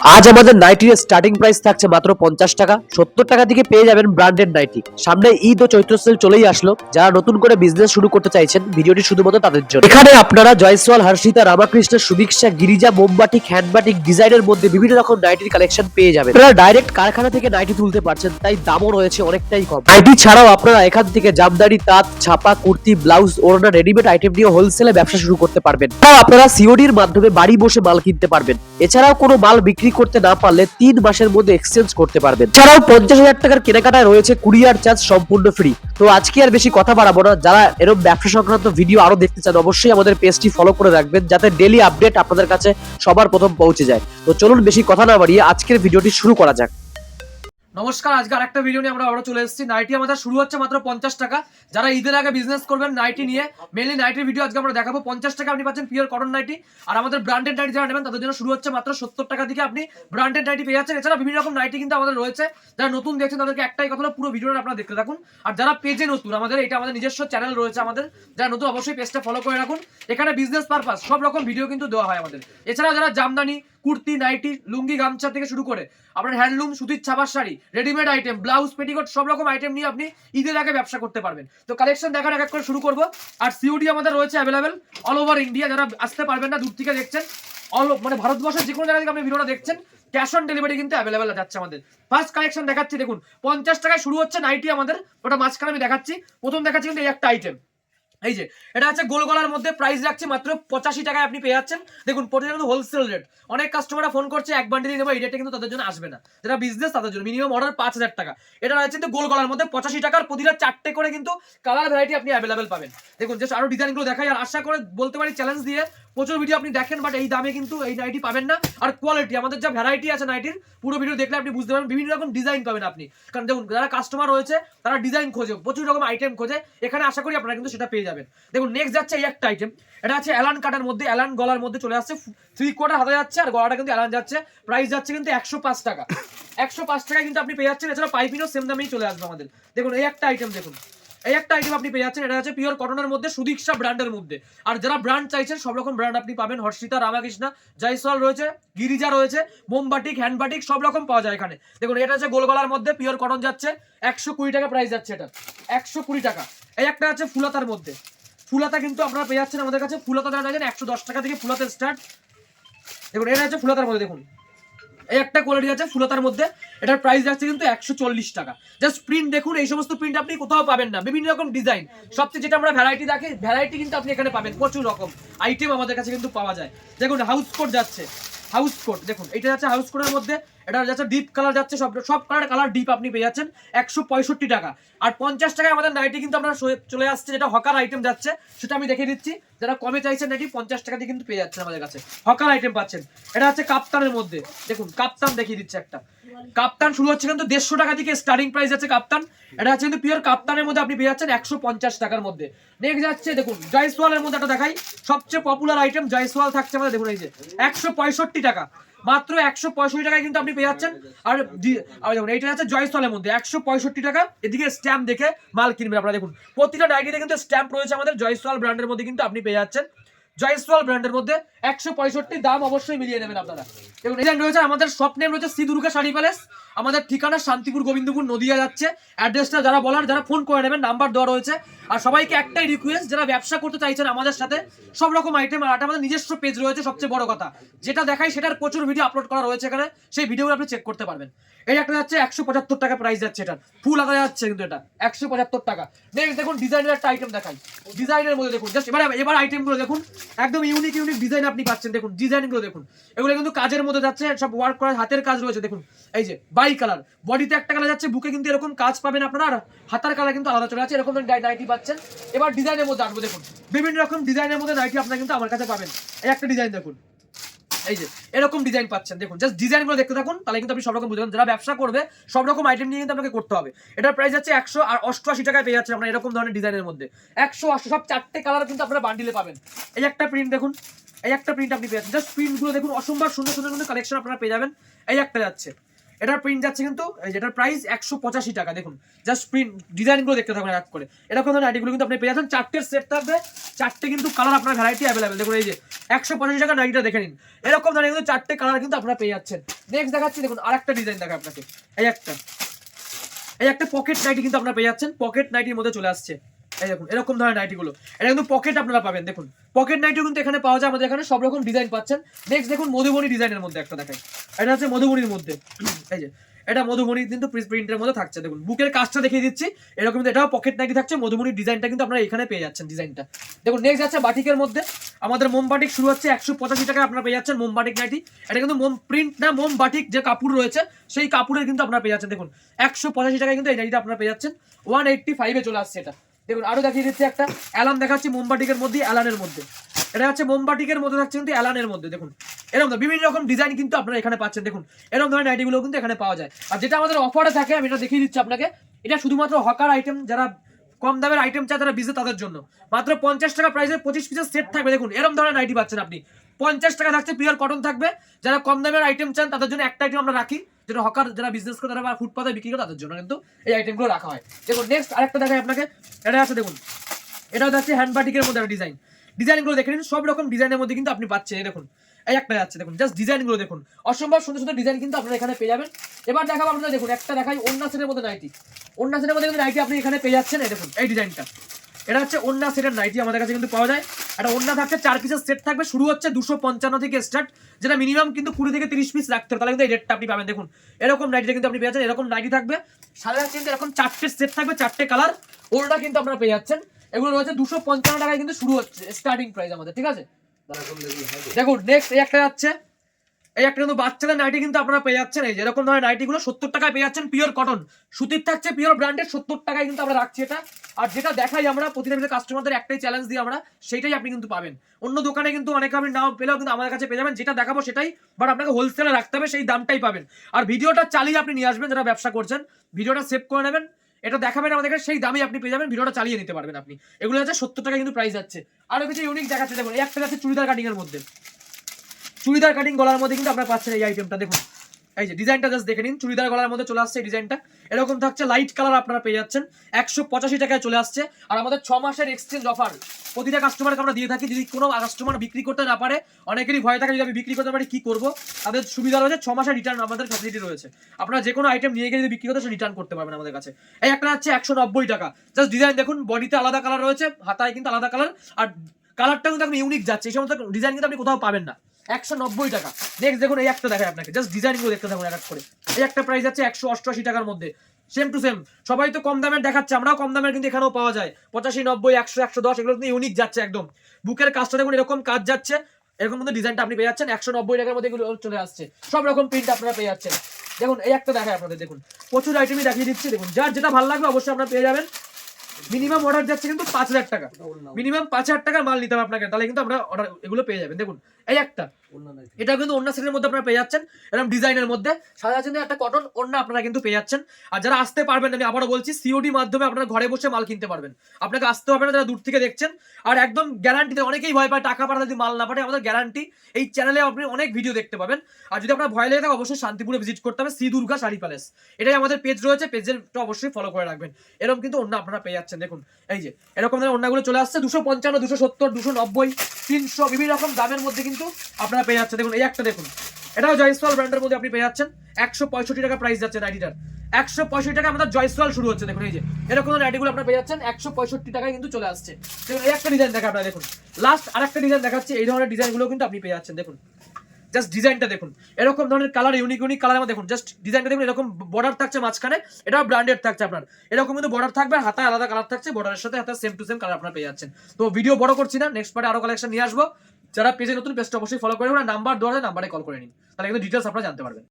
আজ আমাদের নাইটির starting price থাকছে মাত্র পঞ্চাশ টাকা। সত্তর টাকা থেকে পেয়ে যাবেন ব্র্যান্ডেড নাইটি সামনে ঈদ ও চৈত্র সেল চলেই আসলো। যারা নতুন করে বিজনেস শুরু করতে চাইছেন, ভিডিওটি শুধুমাত্র তাদের জন্য। এখানে আপনারা জয়সওয়াল, হর্ষিতা রামাকৃষ্ণ সুদীক্ষা, গিরিজা মোমবাটিক হ্যান্ডবাটিক ডিজাইনের মধ্যে বিভিন্ন রকম নাইটির কালেকশন পেয়ে যাবেন। আপনারা ডাইরেক্ট কারখানা থেকে নাইটি তুলতে পারছেন, তাই দামও রয়েছে অনেকটাই কম। নাইটি ছাড়াও আপনারা এখান থেকে জামদানি, তাঁত, ছাপা, কুর্তি ব্লাউজ ওড়না রেডিমেড আইটেম নিয়ে হোলসেলে ব্যবসা শুরু করতে পারবেন। তাও আপনারা সিওডির মাধ্যমে বাড়ি বসে মাল কিনতে পারবেন। এছাড়াও কোনো মাল বিক্রি করতে না পারলে তিন মাসের মধ্যে এক্সচেঞ্জ করতে পারবেন। ছাড়াও পঞ্চাশ হাজার টাকার কেনাকাটায় রয়েছে কুরিয়ার চার্জ সম্পূর্ণ ফ্রি তো আজকে আর বেশি কথা বাড়াবো না। যারা এরকম ব্যবসা সংক্রান্ত ভিডিও আরও দেখতে চান, অবশ্যই আমাদের পেজটি ফলো করে রাখবেন, যাতে ডেলি আপডেট আপনাদের কাছে সবার প্রথম পৌঁছে যায়। তো চলুন বেশি কথা না বাড়িয়ে আজকের ভিডিওটি শুরু করা যাক। নমস্কার, আজকে আরেকটা ভিডিও নিয়ে আমরা আবারও চলে এসেছি। নাইটি আমাদের শুরু হচ্ছে মাত্র পঞ্চাশ টাকা। যারা ঈদের আগে বিজনেস করবেন নাইটি নিয়ে মেনলি নাইটির ভিডিও আজকে আমরা দেখাবো। পঞ্চাশ টাকা আপনি পাচ্ছেন পিওর কটন নাইটি আর আমাদের ব্র্যান্ডেড নাইটি যারা নেবেন, তাদের জন্য শুরু হচ্ছে মাত্র সত্তর টাকা থেকে আপনি ব্র্যান্ডেড নাইটি পেয়ে যাচ্ছেন। এছাড়া বিভিন্ন রকম নাইটি কিন্তু আমাদের রয়েছে। যারা নতুন দেখছেন, তাদেরকে একটাই কথা পুরো ভিডিওটা আপনারা দেখতে থাকুন। আর যারা পেজে নতুন, আমাদের এটা আমাদের নিজস্ব চ্যানেল রয়েছে আমাদের। যারা নতুন, অবশ্যই পেজটা ফলো করে রাখুন। এখানে বিজনেস পারপাস সব রকম ভিডিও কিন্তু দেওয়া হয় আমাদের। এছাড়াও যারা জামদানি কুর্তি, নাইটি, লুঙ্গি, গামছা থেকে শুরু করে আপনার হ্যান্ডলুম, সুতির ছাপার sari, readymade item blouse petticoat সব রকম আইটেম নিয়ে আপনি ঈদের আগে ব্যবসা করতে পারবেন। তো কালেকশন দেখার এক এক করে শুরু করব। আর সিউডি আমাদের রয়েছে অ্যাভেলেবেল অল ওভার ইন্ডিয়া যারা আসতে পারবেন না, দূর থেকে দেখছেন অল মানে ভারতবর্ষের যে কোনো জায়গা থেকে আপনি ভিডিওটা দেখছেন ক্যাশ অন ডেলিভারি কিন্তু অ্যাভেলেবেল যাচ্ছে আমাদের। ফার্স্ট কালেকশন দেখাচ্ছি, দেখুন, পঞ্চাশ টাকায় শুরু হচ্ছে নাইটি আমাদের, ওটা মাঝখানে আমি দেখাচ্ছি, প্রথম দেখাচ্ছি কিন্তু এই একটা আইটেম এই যে, এটা হচ্ছে গোল গলার মধ্যে প্রাইস রাখছে মাত্র পঁচাশি টাকায় আপনি পেয়ে যাচ্ছেন। দেখুন, প্রতিটা কিন্তু হোলসেল রেট অনেক কাস্টমাররা ফোন করছে, এক বান্ডি দিয়ে দেবো, এই রেটে কিন্তু তাদের জন্য আসবে না। যেটা বিজনেস তাদের জন্য মিনিমাম অর্ডার পাঁচ হাজার টাকা। এটা রয়েছে কিন্তু গোল গলার মধ্যে পঁচাশি টাকার প্রতিটা চারটে করে কিন্তু কালার ভ্যারাইটি আপনি অ্যাভেলেবেল পাবেন। দেখুন জাস্ট আরও ডিজাইনগুলো দেখাই, আর আশা করে বলতে পারি চ্যালেঞ্জ দিয়ে প্রচুর ভিডিও আপনি দেখেন বাট এই দামে কিন্তু এই নাইটি পাবেন না। আর কোয়ালিটি আমাদের যা ভ্যারাইটি আছে নাইটির পুরো ভিডিও দেখলে আপনি বুঝতে পারবেন, বিভিন্ন রকম ডিজাইন পাবেন আপনি। কারণ দেখুন, যারা কাস্টমার রয়েছে, তারা ডিজাইন খোঁজে, প্রচুর রকম আইটেম খোঁজে। এখানে আশা করি আপনারা কিন্তু সেটা পেয়ে যাবেন। দেখুন নেক্সট যাচ্ছে এই একটা আইটেম এটা আছে অ্যালান কাটার মধ্যে অ্যালান গলার মধ্যে চলে আসছে। থ্রি কোয়ার্টার হাতে যাচ্ছে, আর গলাটা কিন্তু অ্যালান যাচ্ছে। প্রাইস যাচ্ছে কিন্তু একশো পাঁচ টাকা। একশো পাঁচ টাকায় কিন্তু আপনি পেয়ে যাচ্ছেন। এছাড়া পাইপিনও সেম দামেই চলে আসবে আমাদের। দেখুন, এই একটা আইটেম দেখুন। এই একটা আইটেম আপনি পেয়ে যাচ্ছেন, এটা হচ্ছে পিওর কটনের মধ্যে সুদীক্ষা ব্র্যান্ডের মধ্যে। আর যারা ব্র্যান্ড চাইছেন, সব রকম ব্র্যান্ড আপনি পাবেন। হর্ষিতা, রামাকৃষ্ণা, জয়সওয়াল রয়েছে, গিরিজা রয়েছে মোমবাটিক হ্যান্ডবাটিক সব রকম পাওয়া যায় এখানে। দেখুন, এটা হচ্ছে গোলগলার মধ্যে পিওর কটন যাচ্ছে, একশো কুড়ি টাকা প্রাইস যাচ্ছে এটা। একশো কুড়ি টাকা। এই একটা আছে ফুলাতার মধ্যে। ফুলাতা কিন্তু আপনারা পেয়ে যাচ্ছেন আমাদের কাছে। ফুলাতা যারা চাইছেন একশো দশ টাকা থেকে ফুলাতে স্টার্ট দেখুন, এটা হচ্ছে ফুলাতার মধ্যে, দেখুন। এই একটা কোয়ালিটি আছে ফুলতার মধ্যে। এটার প্রাইস যাচ্ছে কিন্তু একশো চল্লিশ টাকা। জাস্ট প্রিন্ট দেখুন, এই সমস্ত প্রিন্ট আপনি কোথাও পাবেন না। বিভিন্ন রকম ডিজাইন সবচেয়ে যেটা আমরা ভ্যারাইটি দেখি ভ্যারাইটি কিন্তু আপনি এখানে পাবেন, প্রচুর রকম। আইটেম আমাদের কাছে কিন্তু পাওয়া যায়। দেখুন হাউস কোট যাচ্ছে। হাউস কোট দেখুন, এটা যাচ্ছে হাউস কোটের মধ্যে, এটা যাচ্ছে ডিপ কালার যাচ্ছে, সব সব কালার কালার ডিপ আপনি পেয়ে যাচ্ছেন, একশো পঁয়ষট্টি টাকা। আর পঞ্চাশ টাকায় আমাদের নাইটি কিন্তু আমরা চলে আসছে, যেটা হকার আইটেম যাচ্ছে, সেটা আমি দেখে দিচ্ছি। যারা কমে চাইছেন নাকি পঞ্চাশ টাকা দিয়ে কিন্তু পেয়ে যাচ্ছেন আমাদের কাছে। হকার আইটেম পাচ্ছেন। এটা হচ্ছে কাপ্তানের মধ্যে। দেখুন, কাপ্তান দেখিয়ে দিচ্ছে একটা। কাপ্তান শুরু হচ্ছে কিন্তু দেড়শো টাকা থেকে স্টার্টিং প্রাইস আছে কাপ্তান। এটা হচ্ছে কিন্তু পিওর কাপ্তানের মধ্যে আপনি পেয়ে যাচ্ছেন একশো পঞ্চাশ টাকার মধ্যে। নেক্সট যাচ্ছে, দেখুন, জয়সওয়ালের মধ্যে একটা দেখাই। সবচেয়ে পপুলার আইটেম জয়সওয়াল থাকছে আমাদের, দেখুন এই যে, একশো পঁয়ষট্টি টাকা। মাত্র একশো পঁয়ষট্টি টাকায় কিন্তু আপনি পেয়ে যাচ্ছেন। আর দেখুন, এইটা হচ্ছে জয়সওয়ালের মধ্যে, একশো পঁয়ষট্টি টাকা। এদিকে স্ট্যাম্প দেখে মাল কিনবেন আপনারা, দেখুন। প্রতিটা ডাইরিতে কিন্তু স্ট্যাম্প রয়েছে আমাদের জয়সওয়াল ব্র্যান্ডের মধ্যে কিন্তু আপনি পেয়ে যাচ্ছেন। জয়সওয়াল ব্র্যান্ডের মধ্যে একশো পঁয়ষট্টি দাম অবশ্যই মিলিয়ে নেবেন আপনারা। দেখুন ডিজাইন রয়েছে আমাদের নেম রয়েছে শ্রী দুর্গা শাড়ি প্যালেস আমাদের ঠিকানা শান্তিপুর গোবিন্দপুর নদিয়া যাচ্ছে। অ্যাড্রেসটা যারা বলার, যারা ফোন করে নেবেন নাম্বার দেওয়া রয়েছে। আর সবাইকে একটাই রিকোয়েস্ট যারা ব্যবসা করতে চাইছেন আমাদের সাথে, সব রকম আইটেম আর আমাদের নিজস্ব পেজ রয়েছে সবচেয়ে বড় কথা। যেটা দেখাই, সেটার প্রচুর ভিডিও আপলোড করা রয়েছে এখানে। সেই ভিডিওগুলো আপনি চেক করতে পারবেন। এই একটা যাচ্ছে, একশো পঁচাত্তর টাকা প্রাইস যাচ্ছে এটার ফুল আদা যাচ্ছে কিন্তু এটা। একশো পঁচাত্তর টাকা। নেক্সট দেখুন ডিজাইনের একটা আইটেম দেখাই। ডিজাইনের মধ্যে দেখুন জাস্ট এবার এবার আইটেমগুলো দেখুন। একদম ইউনিক ইউনিক ডিজাইন আপনি পাচ্ছেন, দেখুন, ডিজাইনগুলো দেখুন। এগুলো কিন্তু কাজের মধ্যে যাচ্ছে, সব ওয়ার্ক করা হাতের কাজ রয়েছে, দেখুন। এই যে বাই কালার বডিতে একটা কালার যাচ্ছে বুকে কিন্তু এরকম কাজ পাবেন আপনারা, আর হাতার কালার কিন্তু আলাদা চলে আছে এরকম নাইটি পাচ্ছেন। এবার ডিজাইনের মধ্যে আসব, দেখুন। বিভিন্ন রকম ডিজাইনের মধ্যে নাইটি আপনারা কিন্তু আমার কাছে পাবেন। এই একটা ডিজাইন দেখুন। এই যে, এরকম ডিজাইন পাচ্ছেন। দেখুন জাস্ট ডিজাইনগুলো দেখতে থাকুন, তাহলে কিন্তু আপনি সব রকম বুঝবেন যারা ব্যবসা করবে, সব রকম আইটেম নিয়ে কিন্তু আপনাকে করতে হবে। এটার প্রাইস যাচ্ছে একশো আর অষ্টআশি টাকায় পেয়ে যাচ্ছেন আপনার এরকম ধরনের ডিজাইনের মধ্যে। একশো আশি সব চারটে কালার কিন্তু আপনারা বান্ডিলে পাবেন। এই একটা প্রিন্ট দেখুন, এই একটা প্রিন্ট আপনি পেয়ে যাচ্ছেন। জাস্ট প্রিন্টগুলো দেখুন, অসম্ভব সুন্দর সুন্দর কালেকশন আপনারা পেয়ে যাবেন। এই একটা যাচ্ছে। এটার প্রিন্ট যাচ্ছে কিন্তু, এই যে এটার প্রাইস একশো পঁচাশি টাকা, দেখুন। জাস্ট প্রিন্ট ডিজাইনগুলো দেখতে থাকবেন এক করে। এরকম ধরনের নাইটিগুলো কিন্তু আপনি পেয়ে যাচ্ছেন। চারটের সেট থাকবে, চারটে কিন্তু কালার আপনার ভ্যারাইটি অ্যাভেলেবেল দেখুন এই যে, একশো পঁচাশি টাকা নাইটিটা দেখে নিন। এরকম ধরনের কিন্তু চারটে কালার কিন্তু আপনারা পেয়ে যাচ্ছেন। নেক্সট দেখাচ্ছি, দেখুন, আরেকটা ডিজাইন দেখা আপনাকে। এই একটা। এই একটা পকেট নাইটি কিন্তু আপনারা পেয়ে যাচ্ছেন। পকেট নাইটির মধ্যে চলে আসছে। এই দেখুন, এরকম ধরনের নাইটিগুলো। এটা কিন্তু পকেট আপনারা পাবেন, দেখুন। পকেট নাইটিও কিন্তু এখানে পাওয়া যায়, আমাদের এখানে সব রকম ডিজাইন পাচ্ছেন। নেক্সট দেখুন, মধুবনী ডিজাইনের মধ্যে একটা দেখাই। এটা হচ্ছে মধুবনীর মধ্যে। এই যে, এটা মধুবনী কিন্তু প্রিন্টের মধ্যে থাকছে, দেখুন। বুকের কাজটা দেখিয়ে দিচ্ছি। এরকম কিন্তু এটাও পকেট নাইটি থাকছে, মধুবনীর ডিজাইনটা কিন্তু আপনারা এখানে পেয়ে যাচ্ছেন ডিজাইনটা দেখুন নেক্সট যাচ্ছে বাটিকের মধ্যে। আমাদের মোম বাটিক শুরু হচ্ছে একশো পঁচাশি টাকা আপনারা পেয়ে যাচ্ছেন মোম বাটিক নাইটি। এটা কিন্তু মোম প্রিন্ট না, মোম বাটিক যে কাপড় রয়েছে, সেই কাপড়ের কিন্তু আপনারা পেয়ে যাচ্ছেন। দেখুন, একশো পঁচাশি টাকায় কিন্তু এই নাইটিটা আপনারা পেয়ে যাচ্ছেন। ওয়ান এইটটি ফাইভে চলে আসছে এটা। দেখুন, আরও দেখিয়ে দিচ্ছি একটা অ্যালান দেখাচ্ছি মোমবাটিকের মধ্যে অ্যালানের মধ্যে। এটা হচ্ছে মোমবাটিকের মধ্যে থাকছে কিন্তু অ্যালানের মধ্যে, দেখুন। এরকম বিভিন্ন রকম ডিজাইন কিন্তু আপনারা এখানে পাচ্ছেন, দেখুন। এরকম ধরনের নাইটিগুলো কিন্তু এখানে পাওয়া যায়। আর যেটা আমাদের অফারে থাকে, আমি এটা দেখিয়ে দিচ্ছি আপনাকে, এটা শুধুমাত্র হকার আইটেম যারা কম দামের আইটেম চায় তারা বিজে তাদের জন্য। মাত্র পঞ্চাশ টাকা প্রাইসের পঁচিশ পিসের সেট থাকবে, দেখুন। এরকম ধরনের নাইটি পাচ্ছেন আপনি। পঞ্চাশ টাকা থাকছে পিওর কটন থাকবে। যারা কম দামের আইটেম চান, তাদের জন্য একটা আইটেম আমরা রাখি। যেটা হকার যারা বিজনেস করে তারা ফুটপাতে বিক্রি করে তাদের জন্য কিন্তু এই আইটেমগুলো রাখা হয়। দেখুন নেক্সট আরেকটা দেখাই আপনাকে। এটা আছে, দেখুন। এটা হচ্ছে হ্যান্ড বাটিকের মধ্যে একটা ডিজাইন ডিজাইনগুলো দেখে নিন, সব রকম ডিজাইনের মধ্যে কিন্তু আপনি পাচ্ছেন। দেখুন, এই একটা যাচ্ছে, দেখুন জাস্ট ডিজাইনগুলো দেখুন। অসম্ভব সুন্দর সুন্দর ডিজাইন কিন্তু আপনারা এখানে পেয়ে যাবেন। এবার দেখাবো আপনারা দেখুন, একটা দেখাই অন্য সেটের মধ্যে নাইটি অন্য সেটের মধ্যে কিন্তু নাইটি আপনি এখানে পেয়ে যাচ্ছেন, এই দেখুন, এই ডিজাইনটা এটা হচ্ছে অন্য সেটের নাইটি আমাদের কাছে কিন্তু পাওয়া যায়। একটা অন্য থাকছে চার পিসের সেট থাকবে। শুরু হচ্ছে দুশো পঞ্চান্ন থেকে স্টার্ট যেটা মিনিমাম কিন্তু কুড়ি থেকে তিরিশ পিস রাখতে হবে। তাহলে কিন্তু এই রেটটা আপনি পাবেন। দেখুন এরকম নাইটিটা কিন্তু আপনি পেয়ে যাচ্ছেন। এরকম নাইটি থাকবে। সাড়ে কিন্তু এরকম চারটে সেট থাকবে চারটে কালার ওলটা কিন্তু আপনারা পেয়ে যাচ্ছেন। এগুলো রয়েছে দুশো পঞ্চান্ন টাকায় কিন্তু শুরু হচ্ছে স্টার্টিং প্রাইস আমাদের ঠিক আছে? দেখুন নেক্সট এই একটা যাচ্ছে। এই একটা কিন্তু বাচ্চাদের নাইটি কিন্তু আপনারা পেয়ে যাচ্ছেন। এই যেরকম ধরনের নাইটিগুলো সত্তর টাকায় পেয়ে যাচ্ছেন পিওর কটন সুতির থাকছে পিওর ব্র্যান্ডের সত্তর টাকায় কিন্তু আমরা রাখছি এটা। আর যেটা দেখাই আমরা ভিতরে কাস্টমারদের একটাই চ্যালেঞ্জ দিই আমরা সেটাই আপনি কিন্তু পাবেন। অন্য দোকানে কিন্তু অনেক আপনি নাও পেলেও কিন্তু আমাদের কাছে পেয়ে যাবেন, যেটা দেখাবো সেটাই বাট আপনাকে হোলসেলে রাখতে হবে, সেই দামটাই পাবেন। আর ভিডিওটা চালিয়ে আপনি নিয়ে আসবেন যারা ব্যবসা করছেন, ভিডিওটা সেভ করে নেবেন, এটা দেখাবেন আমাদেরকে সেই দামে আপনি পেয়ে যাবেন, ভিডিওটা চালিয়ে নিতে পারবেন আপনি। এগুলো হচ্ছে সত্তর টাকা কিন্তু প্রাইস যাচ্ছে। আরও কিছু ইউনিক দেখাচ্ছে, দেখুন একটা যাচ্ছে চুড়িদার কাটিং এর মধ্যে। চুড়িদার কাটিং গলার মধ্যে কিন্তু আপনারা পাচ্ছেন এই আইটেমটা দেখুন। এই যে ডিজাইনটা জাস্ট দেখে নিন, চুড়িদার গলার মধ্যে চলে আসছে ডিজাইনটা এরকম থাকছে লাইট কালার আপনারা পেয়ে যাচ্ছেন। একশো পঁচাশি টাকায় চলে আসছে। আর আমাদের ছ মাসের এক্সচেঞ্জ অফার প্রতিটা কাস্টমারকে আমরা দিয়ে থাকি, যদি কোনো কাস্টমার বিক্রি করতে না পারে, অনেকেরই ভয় থাকে যদি আমি বিক্রি করতে পারি, কি করব? তাদের সুবিধা রয়েছে, ছ মাসের রিটার্ন আমাদের ফ্যাসিলিটি রয়েছে। আপনারা যে কোনো আইটেম নিয়ে গিয়ে যদি বিক্রি করতে রিটার্ন করতে পারবেন আমাদের কাছে। এই একটা হচ্ছে একশো নব্বই টাকা। জাস্ট ডিজাইন দেখুন বডিতে আলাদা কালার রয়েছে, হাতায় কিন্তু আলাদা কালার আর কালারটা কিন্তু আপনি ইউনিক যাচ্ছে। এই সমস্ত ডিজাইন কিন্তু আপনি কোথাও পাবেন না। একশো নব্বই টাকা। নেক্সট দেখুন, এই একটা দেখায় আপনাকে। জাস্ট ডিজাইনগুলো দেখতে থাকুন এক এক করে। এই একটা প্রাইস আছে একশো অষ্টআশি টাকার মধ্যে। সেম টু সেম সবাই তো কম দামের দেখাচ্ছে, আমরাও কম দামের কিন্তু এখানেও পাওয়া যায়। পঁচাশি নব্বই, একশো একশো দশ, এগুলো কিন্তু ইউনিক যাচ্ছে একদম। বুকের কাজটা দেখুন, এরকম কাজ যাচ্ছে। এরকম মধ্যে ডিজাইনটা আপনি পেয়ে যাচ্ছেন। একশো নব্বই টাকার মধ্যে এগুলো চলে আসছে। সব রকম প্রিন্ট আপনারা পেয়ে যাচ্ছেন। দেখুন, এই একটা দেখায় আপনাদের, দেখুন। প্রচুর আইটেমই দেখিয়ে দিচ্ছি। দেখুন, যার যেটা ভালো লাগবে অবশ্যই আপনারা পেয়ে যাবেন। মিনিমাম অর্ডার যাচ্ছে কিন্তু পাঁচ হাজার টাকা। মিনিমাম পাঁচ হাজার টাকার মাল নিতাম হবে আপনাকে তাহলে কিন্তু আমরা অর্ডার এগুলো পেয়ে যাবেন। দেখুন এই একটা। এটা কিন্তু অন্য সেটের মধ্যে আপনারা পেয়ে যাচ্ছেন এরকম ডিজাইনের মধ্যে সাদা চিহ্নে একটা কটন অন্য আপনারা কিন্তু পেয়ে যাচ্ছেন। আর যারা আসতে পারবেন আমি আবারও বলছি সিওডি মাধ্যমে আপনারা ঘরে বসে মাল কিনতে পারবেন। আপনাকে আসতে হবে না, যারা দূর থেকে দেখছেন। আর একদম গ্যারান্টিতে অনেকেই ভয় পায়, টাকা পাঠাতে যদি মাল না পাঠায়, আমাদের গ্যারান্টি এই চ্যানেলে আপনি অনেক ভিডিও দেখতে পাবেন। আর যদি আপনার ভয় লেগে থাকে, অবশ্যই শান্তিপুরে ভিজিট করতে হবে শ্রী দুর্গা শাড়ি প্যালেস এটাই আমাদের পেজ রয়েছে পেজেরটা অবশ্যই ফলো করে রাখবেন। এরকম কিন্তু অন্য আপনারা পেয়ে যাচ্ছেন, দেখুন। এই যে, এরকম ধরনের অন্যগুলো চলে আসছে, দুশো পঞ্চান্ন, দুশো সত্তর, দুশো নব্বই, তিনশো, বিভিন্ন রকম দামের মধ্যে কিন্তু আপনারা পেয়ে যাচ্ছেন। দেখুন, এই একটা দেখুন। এটাও জয়সওয়াল ব্র্যান্ডের মধ্যে আপনি পেয়ে যাচ্ছেন। একশো পঁয়ষট্টি টাকা প্রাইস যাচ্ছে নাইটিটার একশো পঁয়ষট্টি টাকা আমাদের জয়সওয়াল শুরু হচ্ছে, দেখুন, এই যে। এরকম নাইটিগুলো আপনারা পেয়ে যাচ্ছেন। একশো পঁয়ষট্টি টাকায় কিন্তু চলে আসছে। দেখুন, এই একটা ডিজাইন দেখা আপনারা দেখুন। লাস্ট আরেকটা ডিজাইন দেখাচ্ছি। এই ধরনের ডিজাইনগুলো কিন্তু আপনি পেয়ে যাচ্ছেন, দেখুন। জাস্ট ডিজাইনটা দেখুন। এরকম ধরনের কালার ইউনিক ইউনিক কালার আমার দেখুন। জাস্ট ডিজাইনটা দেখুন, এরকম বর্ডার থাকছে মাঝখানে। এটাও ব্র্যান্ডেড থাকছে আপনার। এরকম কিন্তু বর্ডার থাকবে হাতে আলাদা কালার থাকছে। বর্ডারের সাথে হাতে সেম টু সেম কালার আপনারা পেয়ে যাচ্ছেন। তো ভিডিও বড় করছি না নেক্সট পার্টে আরও কালেকশন নিয়ে আসব। যারা পেজে নতুন পেজটা অবশ্যই ফলো করে ওরা নাম্বার দেওয়া নাম্বারে কল করে নিন। তাহলে কিন্তু ডিটেলস আপনারা জানতে পারবেন।